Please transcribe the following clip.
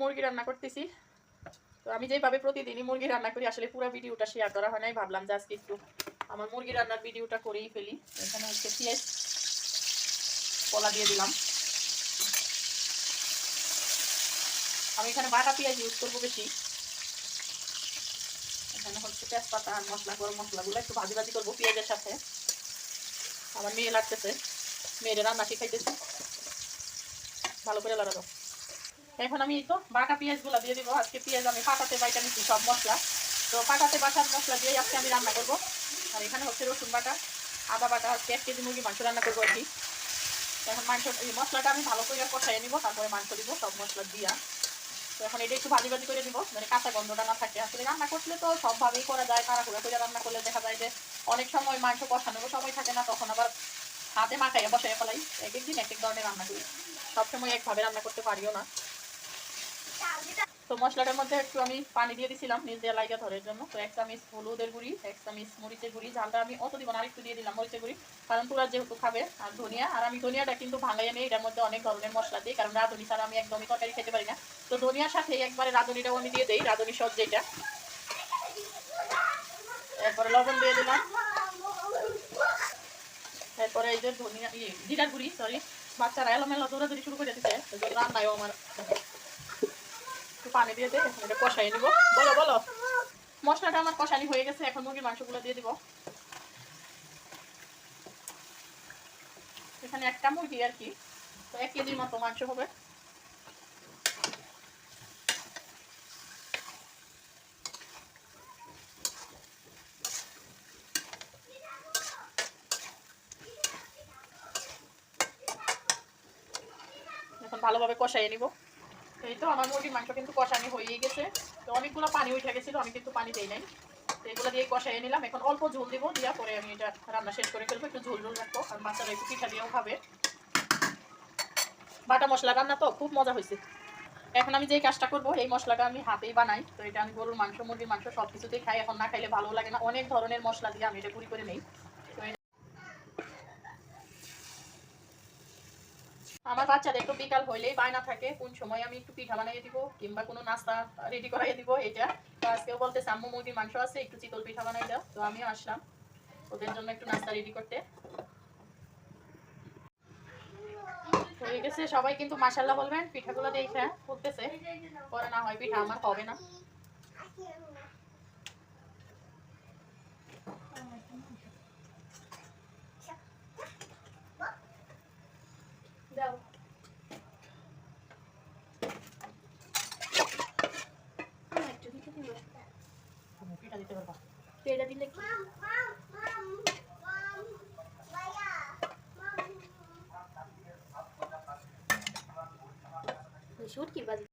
মুরগি রান্না করতেছি। তো আমি যেভাবে প্রতিদিনই মুরগি রান্না করি, আসলে পুরো ভিডিওটা শেয়ার করা হয় নাই। ভাবলাম যে আজকে একটু আমার মুরগি রান্নার ভিডিওটা করেই ফেলি। এখানে হচ্ছে পেঁয়াজ, কলা দিয়ে দিলাম। আমি এখানে বাটা পেঁয়াজ ইউজ করব বেশি। এখানে হচ্ছে তেজপাতা আর মশলা, গরম মশলাগুলো একটু ভাজি ভাজি করব পেঁয়াজের সাথে। আমার মেয়ে লাগতেছে। মেয়েদের রান্না শিখাইতেছে। ভালো করে লাগাবো এখন আমি তো বাটা পেঁয়াজগুলো দিয়ে দিব। আজকে পেঁয়াজ আমি পাটাতে বাইটা নিচ্ছি সব মশলা। তো পাটাতে বাটার মশলা দিয়ে আজকে আমি রান্না করব। আর এখানে হচ্ছে রসুন বাটা, আদা বাটা আজকে এক কেজি মুরগি মাংস রান্না করব আর এখন মাংস, এই মশলাটা আমি ভালো করে কষাই নিব, তারপরে মাংস দিব, সব মশলা দিয়া। তো এখন এটা একটু ভাজি ভাজি করে দিব মানে কাঁচা গন্ধটা না থাকে। আসলে রান্না করলে তো সবভাবেই করা যায়, তাড়াহুড়া করে রান্না করলে দেখা যায় যে অনেক সময় মাংস কষানোরও সময় থাকে না, তখন আবার হাতে মাখাইয়া বসাইয়া ফেলাই। এক একদিন এক এক ধরনের রান্না করি। সবসময় একভাবে রান্না করতে পারিও না। তো মশলাটার মধ্যে একটু আমি পানি দিয়ে দিছিলাম নিজ দিয়ে লাইগা ধরার জন্য। তো এক চামিচ হলুদের গুঁড়ি এক চামিচ মরিচের গুঁড়ি, ঝালটা আমি অত দিব না, আরেকটু দিয়ে দিলাম মরিচের গুঁড়ি। কারণ তোরা যেহেতু খাবে আর ধনিয়া, আর আমি ধনিয়াটা কিন্তু ভাঙাই নিই, এটার মধ্যে অনেক ধরনের মশলা দিই, কারণ রাঁধুনি ছাড়া আমি একদমই তরকারি খেতে পারি না। তো ধনিয়ার সাথে একবারে রাঁধুনিটাও আমি দিয়ে দিই, রাঁধুনি সব যেটা। এরপরে লবণ দিয়ে দিলাম। এরপরে এই যে ধনিয়া জিরার গুঁড়ি সরি বাচ্চারা এলোমেলো দৌড়াদৌড়ি শুরু করে জন্য রান্নায়ও আমার পানি দিয়ে দে, এখন এটা কষাই নিব। বলো বলো। মশলাটা আমার কষানি হয়ে গেছে, এখন মুরগির মাংসগুলো দিয়ে দিব। এখানে একটা মুরগি আর কি, তো এক কেজির মতো মাংস হবে। ভালোভাবে কষাই নিব। এই তো আমার মুরগির মাংস কিন্তু কষানি হয়েই গেছে। তো অনেকগুলো পানি উঠে গেছিল, আমি কিন্তু পানি দেই নাই। তো এগুলো দিয়ে কষাই নিলাম। এখন অল্প ঝোল দিব, দিয়া পরে আমি এটা রান্না শেষ করে ফেলব। একটু ঝোল ঝোল রাখব, আর বাচ্চারা একটু পিঠা দিয়েও খাবে। বাটা মশলা রান্না তো খুব মজা হয়েছে। এখন আমি যেই কাজটা করব, এই মশলাটা আমি হাতেই বানাই। তো এটা আমি গরুর মাংস, মুরগির মাংস সব কিছুতেই খাই। এখন না খাইলে ভালো লাগে না। অনেক ধরনের মশলা দিয়ে আমি এটা গুঁড়ি করে নেই তো এই- আমার বাচ্চাদের একটু বিকাল হইলেই বায়না থাকে, কোন সময় আমি একটু পিঠা বানিয়ে দিব কিংবা কোনো নাস্তা রেডি করাই দিব, এটা। তো আজকেও বলতেছে, আম্মু, মুরগির মাংস আছে, একটু চিতল পিঠা বানাই দাও। তো আমিও আসলাম ওদের জন্য একটু নাস্তা রেডি করতে। হয়ে গেছে, সবাই কিন্তু মাসাল্লাহ বলবেন, পিঠাগুলো দেখে ফুটতেছে পরে না হয় পিঠা আমার হবে না। కలిపి బాబా పేడ దీనికి షూట్కి ఇవ్వాలి